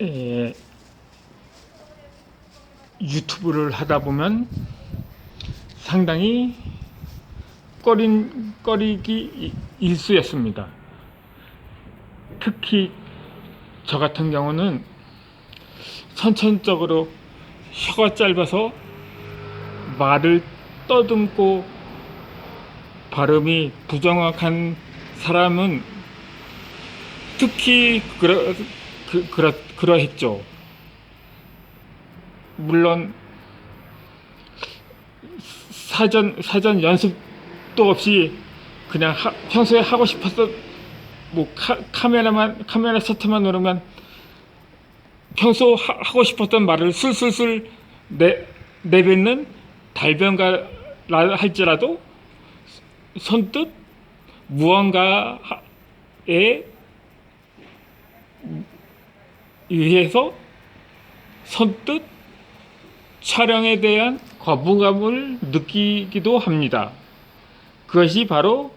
에, 유튜브를 하다 보면 상당히 꺼린 꺼리기 일수였습니다. 특히 저 같은 경우는 선천적으로 혀가 짧아서 말을 떠듬고 발음이 부정확한 사람은 특히 그러, 그, 그러, 그러했죠. 물론 사전 사전 연습도 없이 그냥 하, 평소에 하고 싶어서 뭐 카, 카메라만 카메라 셔터만 누르면 평소 하, 고 싶었던 말을 술술술 내 내뱉는 달변가라 할지라도 선뜻 무언가에 의해서 선뜻 촬영에 대한 거부감을 느끼기도 합니다. 그것이 바로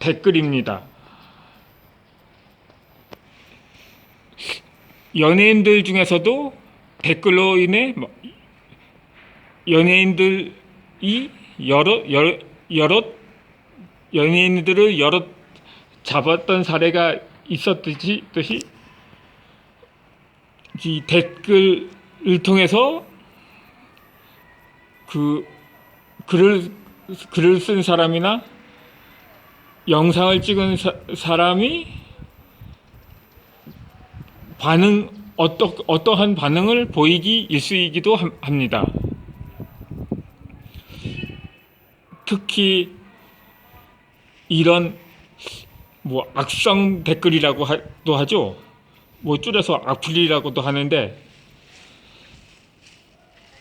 댓글입니다. 연예인들 중에서도 댓글로 인해 뭐 연예인들이 여러 여러 여러 연예인들을 여러 잡았던 사례가 있었듯이 듯 이이 댓글을 통해서 그 글을 글을 쓴 사람이나 영상을 찍은 사, 사람이 반응 어떠, 어떠한 반응을 보이기 일수이기도 함- 합니다. 특히 이런 뭐 악성 댓글이라고 도 하죠. 뭐 줄여서 악플이라고도 하는데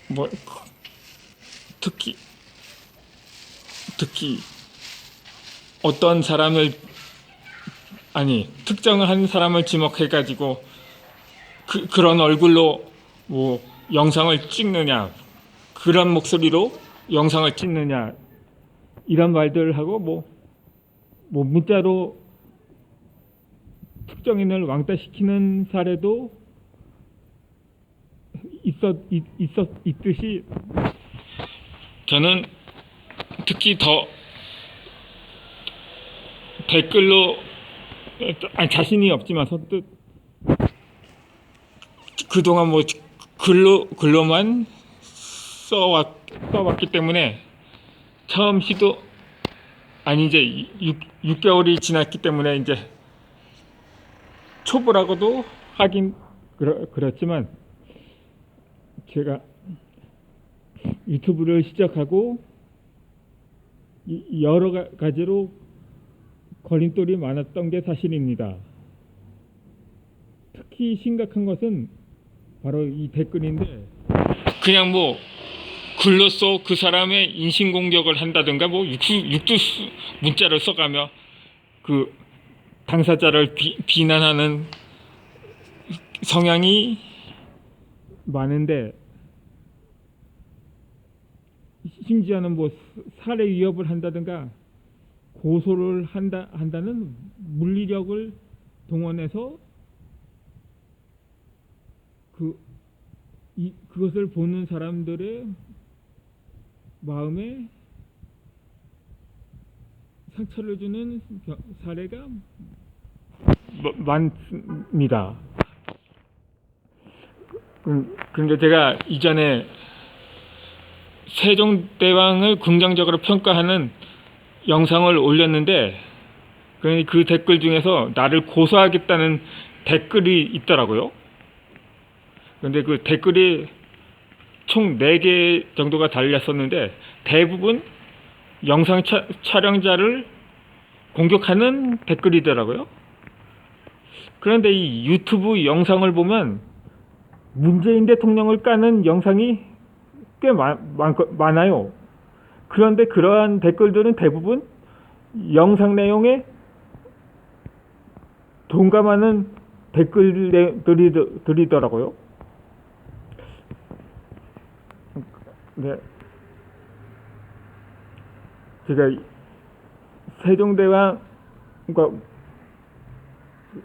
뭐 특히 특히 어떤 사람을 아니 특정한 사람을 지목해 가지고 그, 그런 얼굴로 뭐 영상을 찍느냐 그런 목소리로 영상을 찍느냐 이런 말들을 하고 뭐, 뭐 문자로 특정인을 왕따시키는 사례도 있었 있, 있었 있듯이 저는 특히 더 댓글로 아니 자신이 없지만 선뜻 그동안 뭐 글로 글로만 써왔 써왔기 때문에 처음 시도 아니 이제 6, 6개월이 지났기 때문에 이제 초보라고도 하긴 그렇, 그렇지만 제가 유튜브를 시작하고 이- 여러 가- 가지로 걸림돌이 많았던 게 사실입니다. 특히 심각한 것은 바로 이 댓글인데 그냥 뭐 글로써 그 사람의 인신공격을 한다든가 뭐 육수, 육두수 문자를 써가며 그 당사자를 비, 비난하는 성향이 많은데 심지어는 뭐 살해 위협을 한다든가 고소를 한다 한다는 물리력을 동원해서 그 이, 그것을 보는 사람들의 마음에 상처를 주는 겨- 사례가 뭐- 많습니다. 음, 그런데 제가 이전에 세종대왕을 긍정적으로 평가하는 영상을 올렸는데 그- 그 댓글 중에서 나를 고소하겠다는 댓글이 있더라고요. 근데 그 댓글이 총 4개 정도가 달렸었는데 대부분 영상 차- 촬영자를 공격하는 댓글이더라고요. 그런데 이 유튜브 영상을 보면 문재인 대통령을 까는 영상이 꽤 많, 많, 많아요. 그런데 그러한 댓글들은 대부분 영상 내용에 동감하는 댓글들이더라고요. 네. 제가 세종대왕과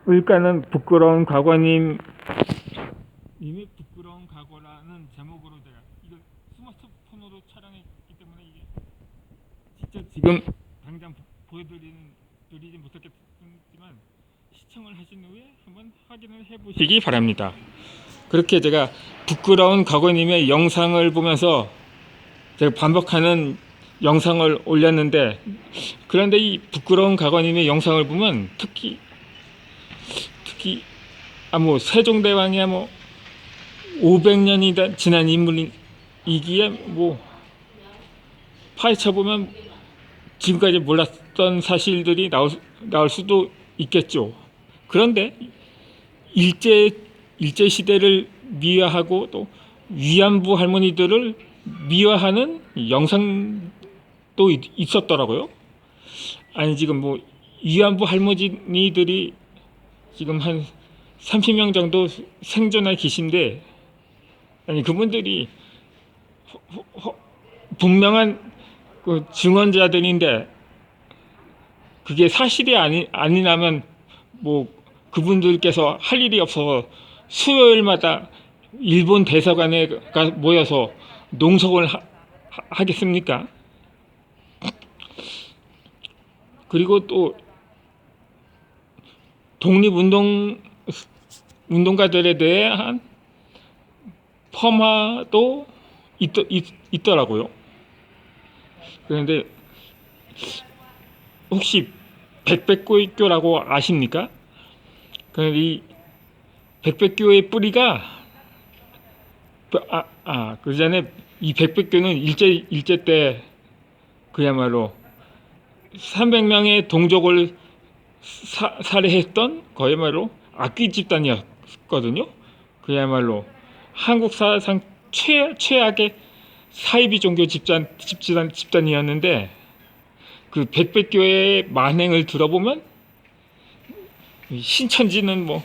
을까는 부끄러운 과거님 님의 부끄러운 과거라는 제목으로 제가 이거 스마트폰으로 촬영했기 때문에 이게 직접 지금 당장 보- 보여드리는 드리지 못했겠지만 시청을 하신 후에 한번 확인을 해보시기 바랍니다. 그렇게 제가 부끄러운 과거님의 영상을 보면서 제가 반복하는 영상을 올렸는데 그런데 이 부끄러운 과거님의 영상을 보면 특히 특히 아뭐 세종대왕이야 뭐 500년이 지난 인물이기에 뭐 파헤쳐 보면 지금까지 몰랐던 사실들이 나올, 수- 나올 수도 있겠죠. 그런데 일제 일제 시대를 미화하고 또 위안부 할머니들을 미화하는 영상도 있- 있었더라고요. 아니 지금 뭐 위안부 할머니들이 지금 한 30명 정도 생존해 계신데 아니 그분들이 허- 허- 분명한 그 증언자들인데 그게 사실이 아니 아니라면 뭐 그분들께서 할 일이 없어서 수요일마다 일본 대사관에 가 모여서 농성을 하, 하, 겠습니까? 그리고 또 독립운동 운동가들에 대한 폄하도 있, 있, 있더라고요. 그런데 혹시 백백고교라고 아십니까? 그런데 이 백백교의 뿌리가 아, 아, 그 전에 이 백백교는 일제 일제 때 그야말로 300명의 동족을 사, 살해했던 그야말로 악귀 집단이었거든요. 그야말로 한국 사상 최 최악의 사이비 종교 집단 집단 집단이었는데 그 백백교의 만행을 들어보면 신천지는 뭐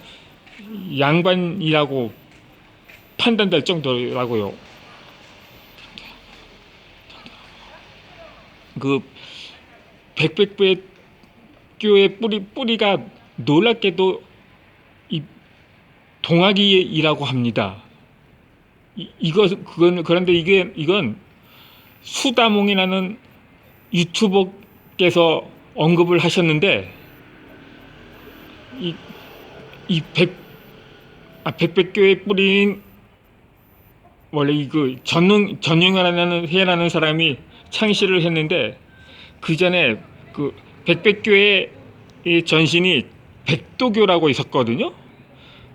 양반이라고 판단될 정도라고요. 그 백백 교의 뿌리 뿌리가 놀랍게도 이 동아기이라고 합니다. 이, 이거 그건 그런데 이게 이건 수다몽이라는 유튜버께서 언급을 하셨는데 이 이 백 아, 백백교의 뿌리인 원래 이그 전용 전용이라는 해라는 사람이 창시를 했는데 그 전에 그 백백교의 이 전신이 백도교라고 있었거든요.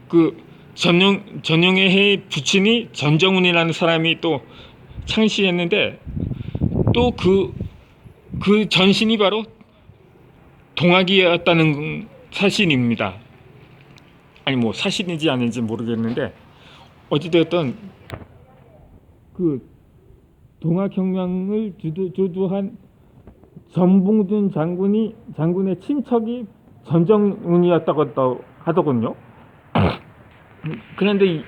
그 전용 전용의 해 부친이 전정훈이라는 사람이 또 창시했는데 또그그 전신이 바로 동학이었다는 사실입니다. 아니 뭐 사실인지 아닌지 모르겠는데 어찌되었던 그 동학혁명을 주도, 주도한 전봉준 장군이 장군의 친척이 전정훈이었다고 하더군요. 그런데 이,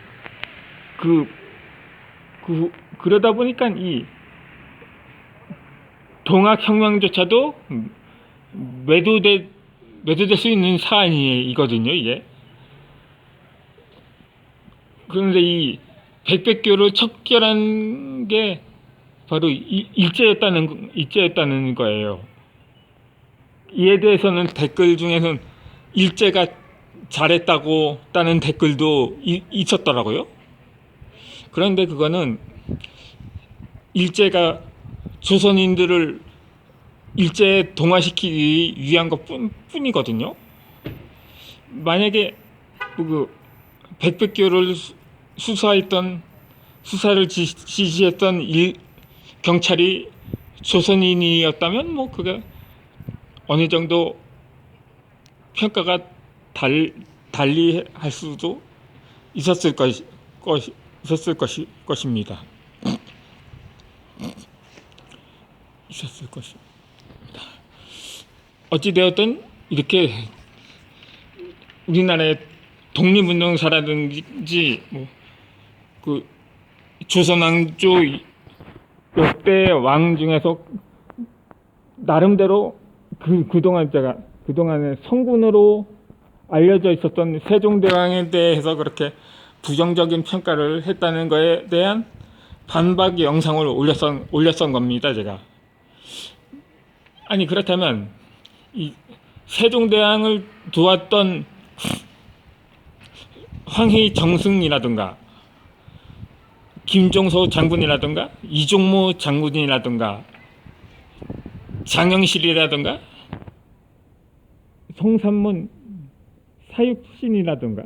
그, 그 그러다 보니까 이 동학혁명조차도 매도돼 매도될 수 있는 사안이거든요, 이게. 그런데 이 백백교를 척결한 게 바로 이- 일제였다는 일제였다는 거예요. 이에 대해서는 댓글 중에는 일제가 잘했다고 따는 댓글도 이- 있었더라고요. 그런데 그거는 일제가 조선인들을 일제에 동화시키기 위한 것 뿐, 뿐이거든요. 만약에 그 백백교를 수- 수사했던 수사를 지- 지시했던 일, 경찰이 조선인이었다면 뭐 그게 어느 정도 평가가 달, 달리 할 수도 있었을 것, 것 있었을 것이, 것입니다. 있었을 것입니다. 어찌되었든 이렇게 우리나라의 독립운동사라든지 뭐 그 조선왕조 역대 왕 중에서 나름대로 그 그동안 제가 그동안에 성군으로 알려져 있었던 세종대왕에 대해서 그렇게 부정적인 평가를 했다는 거에 대한 반박 영상을 올렸던 올렸던 겁니다, 제가. 아니 그렇다면 이 세종대왕을 도왔던 황희 정승이라든가 김종서 장군이라든가 이종무 장군이라든가 장영실이라든가 성산문 사육신이라든가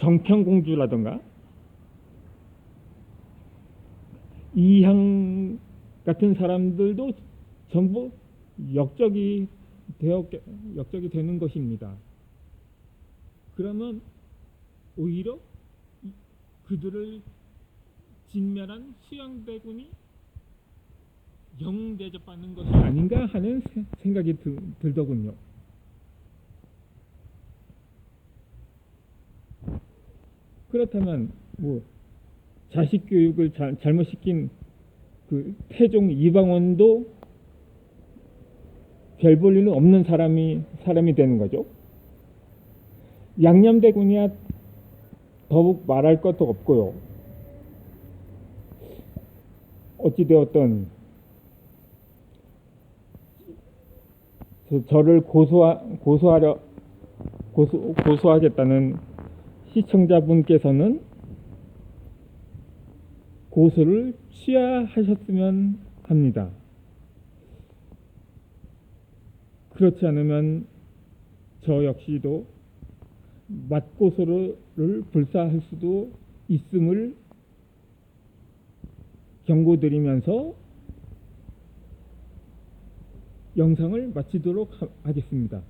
정평공주라든가 이향 같은 사람들도 전부 역적이 되어 역적이 되는 것입니다. 그러면 오히려 이- 그들을 진멸한 수양대군이 영웅 대접받는 것이 아닌가 하는 세- 생각이 들, 들더군요. 그렇다면 뭐 자식 교육을 자, 잘못 시킨 그 태종 이방원도 별 볼 일은 없는 사람이 사람이 되는 거죠. 양념대군이야 더욱 말할 것도 없고요. 어찌 되었던 저- 저를 고소하, 고소하려 고소, 고소하겠다는 시청자분께서는 고소를 취하하셨으면 합니다. 그렇지 않으면 저 역시도 맞고소를 불사할 수도 있음을 경고드리면서 영상을 마치도록 하- 하겠습니다.